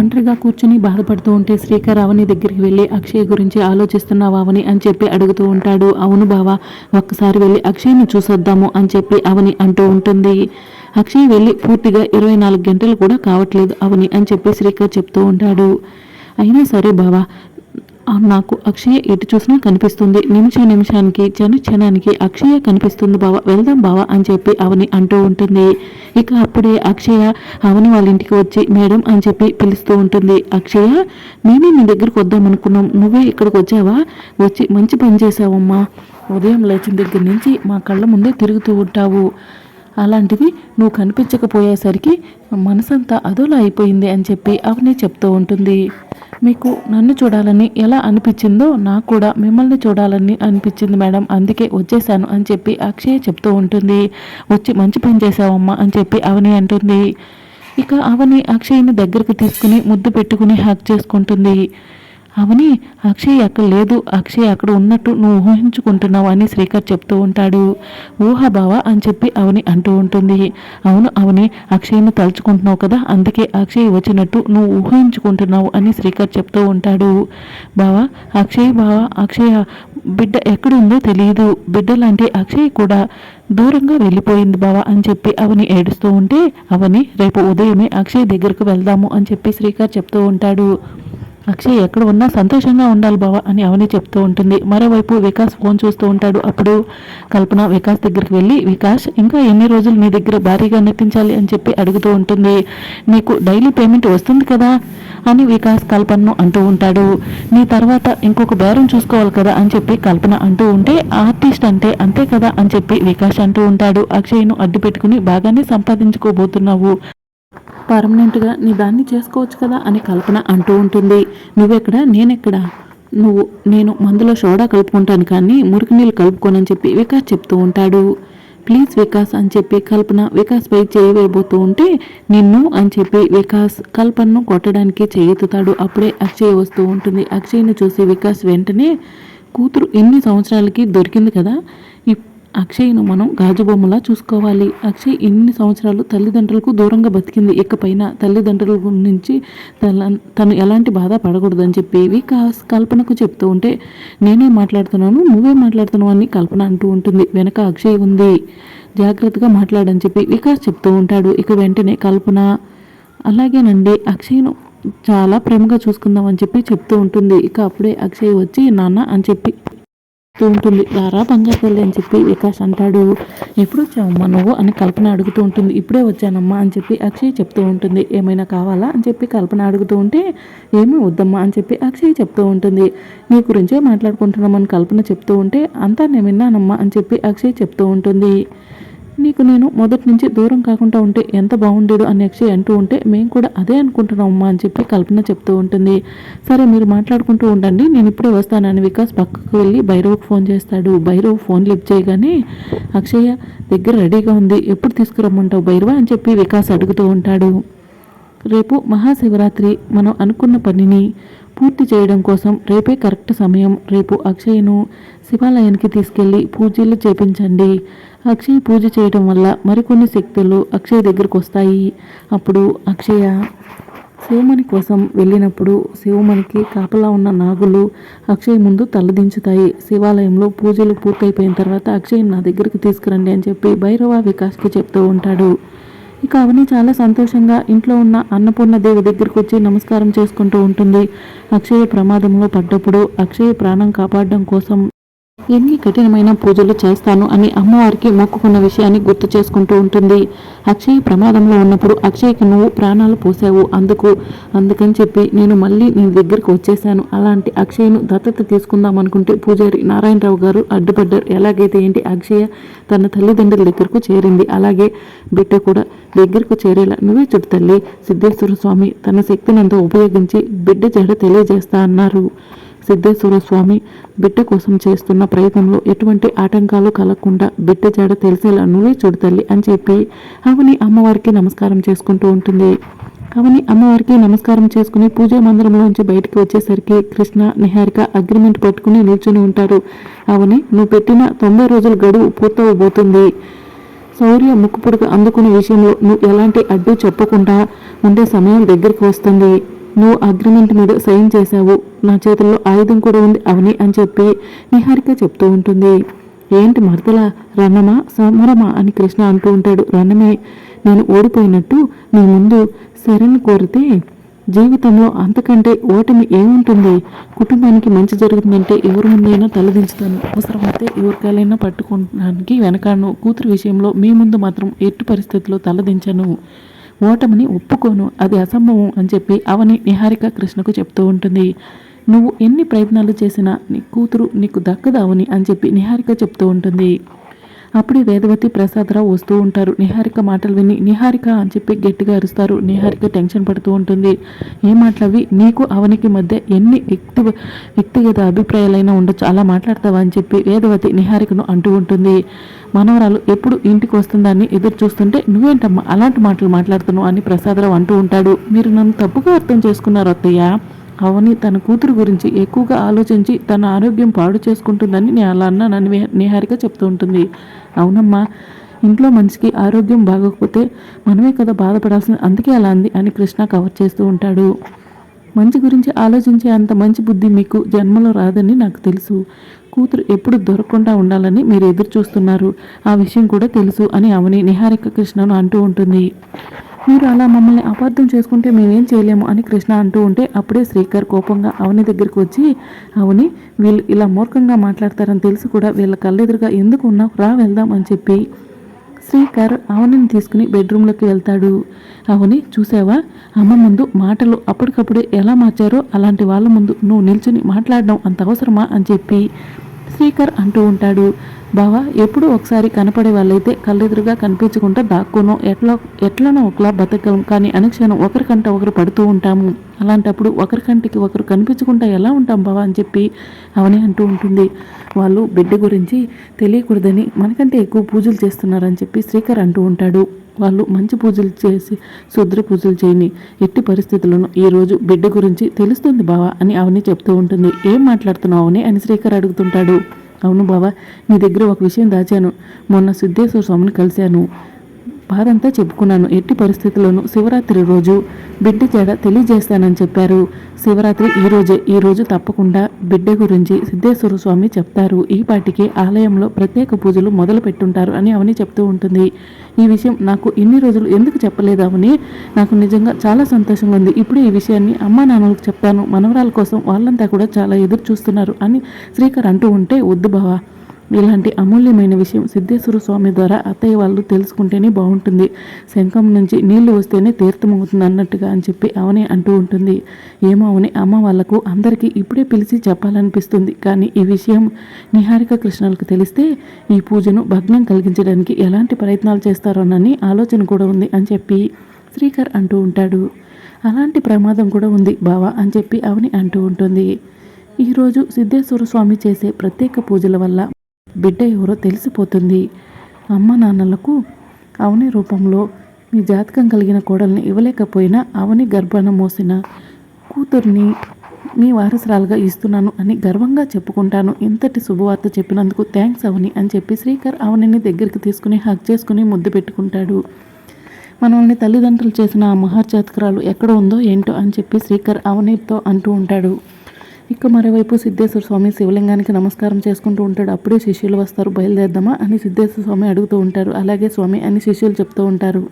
ఒంటరిగా కూర్చుని బాధపడుతూ ఉంటే శ్రీకర్ అవని దగ్గరికి వెళ్ళి అక్షయ్ గురించి ఆలోచిస్తున్నావా అవని? అని చెప్పి అడుగుతూ ఉంటాడు. అవును బావా ఒక్కసారి వెళ్ళి అక్షయ్ని చూసొద్దాము అని చెప్పి అవని అంటూ ఉంటుంది. అక్షయ్ వెళ్ళి పూర్తిగా ఇరవై నాలుగు గంటలు కూడా కావట్లేదు అవని అని చెప్పి శ్రీకర్ చెప్తూ ఉంటాడు. అయినా సరే బావా నాకు అక్షయ ఎటు చూసినా కనిపిస్తుంది. నిమిష నిమిషానికి క్షణ క్షణానికి అక్షయ కనిపిస్తుంది బావ వెళ్దాం బావ అని చెప్పి అవని అంటూ ఉంటుంది. ఇక అప్పుడే అక్షయ అవని వాళ్ళ ఇంటికి వచ్చి మేడం అని చెప్పి పిలుస్తూ ఉంటుంది. అక్షయ మేమే మీ దగ్గరికి వద్దాం అనుకున్నాం. నువ్వే ఇక్కడికి వచ్చావా? వచ్చి మంచి పని చేసావమ్మా ఉదయం లేచిన దగ్గర నుంచి మా కళ్ళ ముందే తిరుగుతూ ఉంటావు. అలాంటిది నువ్వు కనిపించకపోయేసరికి మనసంతా అదోలా అయిపోయింది అని చెప్పి అవని చెప్తూ ఉంటుంది. మీకు నన్ను చూడాలని ఎలా అనిపించిందో నాకు కూడా మిమ్మల్ని చూడాలని అనిపించింది మేడం. అందుకే వచ్చేసాను అని చెప్పి అక్షయ చెప్తూ ఉంటుంది. వచ్చి మంచి పని చేసావమ్మా అని చెప్పి అవని అంటుంది. ఇక అవని అక్షయ్ని దగ్గరకు తీసుకుని ముద్దు పెట్టుకుని హ్యాక్ చేసుకుంటుంది. అవని అక్షయ్ అక్కడ లేదు అక్షయ్ అక్కడ ఉన్నట్టు నువ్వు ఊహించుకుంటున్నావు అని శ్రీకర్ చెప్తూ ఉంటాడు. ఊహ బావ అని చెప్పి అవని అంటూ ఉంటుంది. అవును అవని అక్షయ్ని తలుచుకుంటున్నావు కదా అందుకే అక్షయ్ వచ్చినట్టు నువ్వు ఊహించుకుంటున్నావు అని శ్రీకర్ చెప్తూ ఉంటాడు. బావా అక్షయ్ బావా అక్షయ బిడ్డ ఎక్కడుందో తెలియదు బిడ్డ లాంటి అక్షయ్ కూడా దూరంగా వెళ్ళిపోయింది బావా అని చెప్పి అవని ఏడుస్తూ ఉంటే అవని రేపు ఉదయమే అక్షయ్ దగ్గరకు వెళ్దాము అని చెప్పి శ్రీకర్ చెప్తూ ఉంటాడు. అక్షయ్ ఎక్కడ ఉన్నా సంతోషంగా ఉండాలి బావా అని అవని చెప్తూ ఉంటుంది. మరోవైపు వికాస్ ఫోన్ చూస్తూ ఉంటాడు. అప్పుడు కల్పన వికాస్ దగ్గరికి వెళ్ళి వికాస్ ఇంకా ఎన్ని రోజులు నీ దగ్గర భారీగా నటించాలి అని చెప్పి అడుగుతూ ఉంటుంది. నీకు డైలీ పేమెంట్ వస్తుంది కదా? అని వికాస్ కల్పనను అంటూ ఉంటాడు. నీ తర్వాత ఇంకొక బేరం చూసుకోవాలి కదా? అని చెప్పి కల్పన అంటూ ఉంటే ఆర్టిస్ట్ అంటే అంతే కదా? అని చెప్పి వికాస్ అంటూ ఉంటాడు. అక్షయ్ను అడ్డు పెట్టుకుని బాగానే సంపాదించుకోబోతున్నావు. పర్మనెంట్గా నీ దాన్ని చేసుకోవచ్చు కదా అని కల్పన అంటూ ఉంటుంది. నువ్వెక్కడ? నేనెక్కడ? నువ్వు నేను మందులో సోడా కలుపుకుంటాను కానీ మురికి నీళ్ళు కలుపుకోనని చెప్పి వికాస్ చెప్తూ ఉంటాడు. ప్లీజ్ వికాస్ అని చెప్పి కల్పన వికాస్ పై చేయి వేయబోతూ ఉంటే నిన్ను అని చెప్పి వికాస్ కల్పనను కొట్టడానికి చేయెత్తుతాడు అప్పుడే అక్షయ్ వస్తూ ఉంటుంది. అక్షయ్ని చూసి వికాస్ వెంటనే కూతురు ఎన్ని సంవత్సరాలకి దొరికింది కదా? అక్షయ్ను మనం గాజు బొమ్మలా చూసుకోవాలి. అక్షయ్ ఎన్ని సంవత్సరాలు తల్లిదండ్రులకు దూరంగా బతికింది. ఇకపైన తల్లిదండ్రుల నుంచి తన తను ఎలాంటి బాధ పడకూడదని చెప్పి వికాస్ కల్పనకు చెప్తూ ఉంటే నేనే మాట్లాడుతున్నాను నువ్వే మాట్లాడుతున్నావు అని కల్పన అంటూ ఉంటుంది. వెనక అక్షయ్ ఉంది. జాగ్రత్తగా మాట్లాడని చెప్పి వికాస్ చెప్తూ ఉంటాడు. ఇక వెంటనే కల్పన అలాగేనండి అక్షయ్ను చాలా ప్రేమగా చూసుకుందాం అని చెప్పి చెప్తూ ఉంటుంది. ఇక అప్పుడే అక్షయ్ వచ్చి నాన్న అని చెప్పి చెప్తూ ఉంటుంది రారా బంగారు తల్లి అని చెప్పి వికాస్ అంటాడు. ఎప్పుడు వచ్చావమ్మా నువ్వు? అని కల్పన అడుగుతూ ఉంటుంది ఇప్పుడే వచ్చానమ్మా అని చెప్పి అక్షయ్ చెప్తూ ఉంటుంది. ఏమైనా కావాలా? అని చెప్పి కల్పన అడుగుతూ ఉంటే ఏమీ వద్దమ్మా అని చెప్పి అక్షయ్ చెప్తూ ఉంటుంది. నీ గురించే మాట్లాడుకుంటున్నామని కల్పన చెప్తూ ఉంటే అంతా నేను విన్నానమ్మా అని చెప్పి అక్షయ్ చెప్తూ ఉంటుంది. నీకు నేను మొదటి నుంచి దూరం కాకుండా ఉంటే ఎంత బాగుండేదో అని అక్షయ్ అంటూ ఉంటే మేము కూడా అదే అనుకుంటున్నాం అమ్మా అని చెప్పి కల్పన చెప్తూ ఉంటుంది. సరే మీరు మాట్లాడుకుంటూ ఉండండి. నేను ఇప్పుడే వస్తానని వికాస్ పక్కకు వెళ్ళి భైరవ్కి ఫోన్ చేస్తాడు. భైరవ్ ఫోన్ లిఫ్ట్ చేయగానే అక్షయ దగ్గర రెడీగా ఉంది. ఎప్పుడు తీసుకురమ్మంటావు భైరవ? అని చెప్పి వికాస్ అడుగుతూ ఉంటాడు. రేపు మహాశివరాత్రి మనం అనుకున్న పనిని పూర్తి చేయడం కోసం రేపే కరెక్ట్ సమయం. రేపు అక్షయ్ను శివాలయానికి తీసుకెళ్ళి పూజలు చేపించండి. అక్షయ్ పూజ చేయడం వల్ల మరికొన్ని శక్తులు అక్షయ్ దగ్గరకు వస్తాయి. అప్పుడు అక్షయ శివమణి కోసం వెళ్ళినప్పుడు శివమణికి కాపలా ఉన్న నాగులు అక్షయ్ ముందు తలదించుతాయి. శివాలయంలో పూజలు పూర్తయిపోయిన తర్వాత అక్షయ్ నా దగ్గరికి తీసుకురండి అని చెప్పి భైరవ వికాస్కి చెప్తూ ఉంటాడు. ఇక అవని చాలా సంతోషంగా ఇంట్లో ఉన్న అన్నపూర్ణ దేవి దగ్గరికి వచ్చి నమస్కారం చేసుకుంటూ ఉంటుంది. అక్షయ ప్రమాదంలో పడ్డప్పుడు అక్షయ ప్రాణం కాపాడడం కోసం ఎన్ని కఠినమైన పూజలు చేస్తాను అని అమ్మవారికి మొక్కుకున్న విషయాన్ని గుర్తు చేసుకుంటూ ఉంటుంది. అక్షయ్ ప్రమాదంలో ఉన్నప్పుడు అక్షయ్కి నువ్వు ప్రాణాలు పోసావు. అందుకు అందుకని చెప్పి నేను మళ్ళీ నీ దగ్గరికి వచ్చేసాను. అలాంటి అక్షయ్ను దత్తత తీసుకుందాం అనుకుంటే పూజారి నారాయణరావు గారు అడ్డుపడ్డారు. ఎలాగైతే ఏంటి? అక్షయ తన తల్లిదండ్రుల దగ్గరకు చేరింది. అలాగే బిడ్డ కూడా దగ్గరకు చేరేలా నువ్వే చెప్పు తల్లి. సిద్ధేశ్వర స్వామి తన శక్తినంతా ఉపయోగించి బిడ్డ జడ తెలియజేస్తా అన్నారు. సిద్ధేశ్వర స్వామి బిడ్డ కోసం చేస్తున్న ప్రయత్నంలో ఎటువంటి ఆటంకాలు కలగకుండా బిడ్డ జాడ తెలిసేలా నువ్వే చూడు తల్లి అని చెప్పి అవని అమ్మవారికి నమస్కారం చేసుకుంటూ ఉంటుంది. అవని అమ్మవారికి నమస్కారం చేసుకుని పూజా మందిరంలోంచి బయటికి వచ్చేసరికి కృష్ణ నిహారిక అగ్రిమెంట్ పెట్టుకుని నిల్చుని ఉంటారు. అవని నువ్వు పెట్టిన తొంభై రోజుల గడువు పూర్తవబోతుంది. శౌర్య ముక్కుపుడుకు అందుకునే విషయంలో నువ్వు ఎలాంటి అడ్డు చెప్పకుండా ఉండే సమయం దగ్గరికి వస్తుంది. నువ్వు అగ్రిమెంట్ మీద సైన్ చేశావు. నా చేతుల్లో ఆయుధం కూడా ఉంది అవని అని చెప్పి నిహారిక చెప్తూ ఉంటుంది. ఏంటి మరదల? రణమా సమరమా? అని కృష్ణ అంటూ ఉంటాడు. రణమే నేను ఓడిపోయినట్టు నీ ముందు శరణ్ కోరితే జీవితంలో అంతకంటే ఓటమి ఏముంటుంది? కుటుంబానికి మంచి జరుగుతుందంటే ఎవరి ముందైనా తలదించుతాను అవసరమైతే ఎవరికాలైనా పట్టుకోవడానికి వెనకాను కూతురు విషయంలో మీ ముందు మాత్రం ఎట్టి పరిస్థితుల్లో తలదించను ఓటమిని ఒప్పుకోను అది అసంభవం అని చెప్పి అవని నిహారిక కృష్ణకు చెప్తూ ఉంటుంది. నువ్వు ఎన్ని ప్రయత్నాలు చేసినా నీ కూతురు నీకు దక్కదావని అని చెప్పి నిహారిక చెప్తూ ఉంటుంది. అప్పుడే వేదవతి ప్రసాదరావు వస్తూ ఉంటారు. నిహారిక మాటలు విని నిహారిక అని చెప్పి గట్టిగా అరుస్తారు. నిహారిక టెన్షన్ పడుతూ ఉంటుంది. ఏ మాటలవి నీకు అవనికి మధ్య ఎన్ని వ్యక్తి వ్యక్తిగత అభిప్రాయాలైనా ఉండొచ్చు. అలా మాట్లాడతావా? అని చెప్పి వేదవతి నిహారికను అంటూ ఉంటుంది. మనవరాలు ఎప్పుడు ఇంటికి వస్తుందని ఎదురు చూస్తుంటే నువ్వేంటమ్మా అలాంటి మాటలు మాట్లాడుతున్నావు? అని ప్రసాదరావు అంటూ ఉంటాడు. మీరు నన్ను తప్పుగా అర్థం చేసుకున్నారు అత్తయ్య. అవని తన కూతురు గురించి ఎక్కువగా ఆలోచించి తన ఆరోగ్యం పాడు చేసుకుంటుందని నేను అలా అన్నానని నిహారిక చెప్తూ ఉంటుంది. అవునమ్మా ఇంట్లో మనిషికి ఆరోగ్యం బాగోకపోతే మనమే కదా బాధపడాల్సింది. అందుకే అలా అంది అని కృష్ణ కవర్ చేస్తూ ఉంటాడు. మంచి గురించి ఆలోచించే అంత మంచి బుద్ధి మీకు జన్మలో రాదని నాకు తెలుసు. కూతురు ఎప్పుడు దొరకకుండా ఉండాలని మీరు ఎదురు చూస్తున్నారు. ఆ విషయం కూడా తెలుసు అని అవని నిహారిక కృష్ణను అంటూ ఉంటుంది. మీరు అలా మమ్మల్ని అపార్థం చేసుకుంటే మేమేం చేయలేము అని కృష్ణ అంటూ ఉంటే అప్పుడే శ్రీకర్ కోపంగా అవని దగ్గరికి వచ్చి అవని వీళ్ళు ఇలా మూర్ఖంగా మాట్లాడతారని తెలిసి కూడా వీళ్ళ కళ్ళెదురుగా ఎందుకు ఉన్నావు రా వెళ్దాం అని చెప్పి శ్రీకర్ అవనిని తీసుకుని బెడ్రూమ్లోకి వెళ్తాడు. అవని చూసావా? అమ్మ ముందు మాటలు అప్పటికప్పుడే ఎలా మార్చారో అలాంటి వాళ్ళ ముందు నువ్వు నిల్చుని మాట్లాడడం అంత అవసరమా? అని చెప్పి శేఖర్ అంటూ ఉంటాడు. బావా ఎప్పుడు ఒకసారి కనపడే వాళ్ళైతే కళ్ళెదురుగా కనిపించకుండా దాక్కునో ఎట్లా ఎట్లనో ఒకలా బతకం. కానీ అనుక్షణం ఒకరికంట ఒకరు పడుతూ ఉంటాము. అలాంటప్పుడు ఒకరికంటికి ఒకరు కనిపించకుండా ఎలా ఉంటాం బావా అని చెప్పి అవని అంటూ ఉంటుంది. వాళ్ళు బిడ్డ గురించి తెలియకూడదని మనకంటే ఎక్కువ పూజలు చేస్తున్నారని చెప్పి శ్రీకర్ అంటూ ఉంటాడు. వాళ్ళు మంచి పూజలు చేసి శుద్ర పూజలు చేయని ఎట్టి పరిస్థితులను ఈరోజు బిడ్డ గురించి తెలుస్తుంది బావా అని అవని చెప్తూ ఉంటుంది. ఏం మాట్లాడుతున్నావు అని అని శ్రీకర్ అడుగుతుంటాడు. అవును బావా నీ దగ్గర ఒక విషయం దాచాను. మొన్న సిద్ధేశ్వర స్వామిని కలిశాను. బాధంతా చెప్పుకున్నాను. ఎట్టి పరిస్థితుల్లోనూ శివరాత్రి రోజు బిడ్డ జడ తెలియజేస్తానని చెప్పారు. శివరాత్రి ఈ రోజే ఈ రోజు తప్పకుండా బిడ్డ గురించి సిద్ధేశ్వర స్వామి చెప్తారు. ఈ పాటికి ఆలయంలో ప్రత్యేక పూజలు మొదలు పెట్టుంటారు అని అవని చెప్తూ ఉంటుంది. ఈ విషయం నాకు ఇన్ని రోజులు ఎందుకు చెప్పలేదు అవని నాకు నిజంగా చాలా సంతోషంగా ఉంది. ఇప్పుడు ఈ విషయాన్ని అమ్మా నాన్నలకు చెప్తాను. మనవరాల కోసం వాళ్ళంతా కూడా చాలా ఎదురు చూస్తున్నారు అని శ్రీకర్ అంటూ ఉంటే వద్దు బావా. ఇలాంటి అమూల్యమైన విషయం సిద్ధేశ్వర స్వామి ద్వారా అత్తయ్య వాళ్ళు తెలుసుకుంటేనే బాగుంటుంది. శంఖం నుంచి నీళ్ళు వస్తేనే తీర్థమవుతుంది అన్నట్టుగా అని చెప్పి అవనే అంటూ ఉంటుంది. ఏమో అవని అమ్మ వాళ్ళకు అందరికీ ఇప్పుడే పిలిచి చెప్పాలనిపిస్తుంది. కానీ ఈ విషయం నిహారిక కృష్ణలకు తెలిస్తే ఈ పూజను భగ్నం కలిగించడానికి ఎలాంటి ప్రయత్నాలు చేస్తారోనని ఆలోచన కూడా ఉంది అని చెప్పి శ్రీకర్ అంటూ ఉంటాడు. అలాంటి ప్రమాదం కూడా ఉంది బావా అని చెప్పి అవని అంటూ ఉంటుంది. ఈరోజు సిద్ధేశ్వర స్వామి చేసే ప్రత్యేక పూజల వల్ల బిడ్డ ఎవరో తెలిసిపోతుంది. అమ్మ నాన్నలకు అవని రూపంలో మీ జాతకం కలిగిన కోడల్ని ఇవ్వలేకపోయినా అవని గర్భాన మోసిన కూతుర్ని మీ వారసురాలుగా ఇస్తున్నాను అని గర్వంగా చెప్పుకుంటాను. ఇంతటి శుభవార్త చెప్పినందుకు థ్యాంక్స్ అవని అని చెప్పి శ్రీకర్ అవనిని దగ్గరికి తీసుకుని హక్ చేసుకుని ముద్దు పెట్టుకుంటాడు. మనల్ని తల్లిదండ్రులు చేసిన ఆ మహర్జాతకరాలు ఎక్కడ ఉందో ఏంటో అని చెప్పి శ్రీకర్ అవనితో అంటూ ఉంటాడు. ఇక మరోవైపు సిద్ధేశ్వర స్వామి శివలింగానికి నమస్కారం చేసుకుంటూ ఉంటాడు. అప్పుడే శిష్యులు వస్తారు బయలుదేరదామా అని సిద్ధేశ్వర స్వామి అడుగుతూ ఉంటారు. అలాగే స్వామి అని శిష్యులు చెప్తూ ఉంటారు.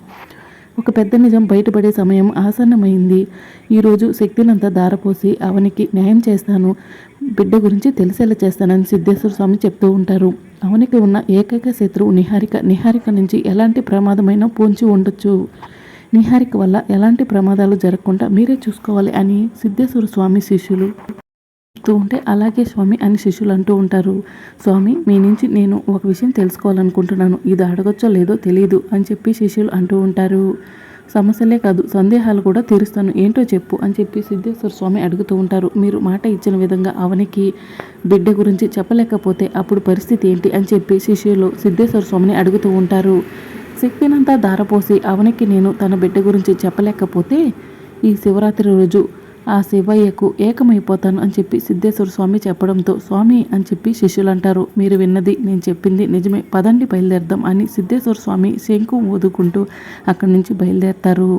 ఒక పెద్ద నిజం బయటపడే సమయం ఆసన్నమైంది. ఈరోజు శక్తినంతా దారపోసి అవనికి న్యాయం చేస్తాను. బిడ్డ గురించి తెలిసేలా చేస్తానని సిద్ధేశ్వర స్వామి చెప్తూ ఉంటారు. అవనికి ఉన్న ఏకైక శత్రువు నిహారిక. నిహారిక నుంచి ఎలాంటి ప్రమాదమైన పూంచి ఉండొచ్చు. నిహారిక వల్ల ఎలాంటి ప్రమాదాలు జరగకుండా మీరే చూసుకోవాలి అని సిద్ధేశ్వర స్వామి శిష్యులు చెప్తూ ఉంటే అలాగే స్వామి అని శిష్యులు అంటూ ఉంటారు. స్వామి మీ నుంచి నేను ఒక విషయం తెలుసుకోవాలనుకుంటున్నాను. ఇది అడగొచ్చో లేదో తెలియదు అని చెప్పి శిష్యులు అంటూ ఉంటారు. సమస్యలే కాదు సందేహాలు కూడా తీరుస్తాను. ఏంటో చెప్పు అని చెప్పి సిద్ధేశ్వర స్వామి అడుగుతూ ఉంటారు. మీరు మాట ఇచ్చిన విధంగా అవనికి బిడ్డ గురించి చెప్పలేకపోతే అప్పుడు పరిస్థితి ఏంటి? అని చెప్పి శిష్యులు సిద్ధేశ్వర స్వామిని అడుగుతూ ఉంటారు. శక్తినంతా దారపోసి అవనికి నేను తన బిడ్డ గురించి చెప్పలేకపోతే ఈ శివరాత్రి రోజు ఆ శివయ్యకు ఏకమైపోతాను అని చెప్పి సిద్ధేశ్వర స్వామి చెప్పడంతో స్వామి అని చెప్పి శిష్యులు అంటారు మీరు విన్నది నేను చెప్పింది నిజమే. పదండి బయలుదేరదాం అని సిద్ధేశ్వర స్వామి శంకు ఊదుకుంటూ అక్కడి నుంచి బయలుదేరతారు.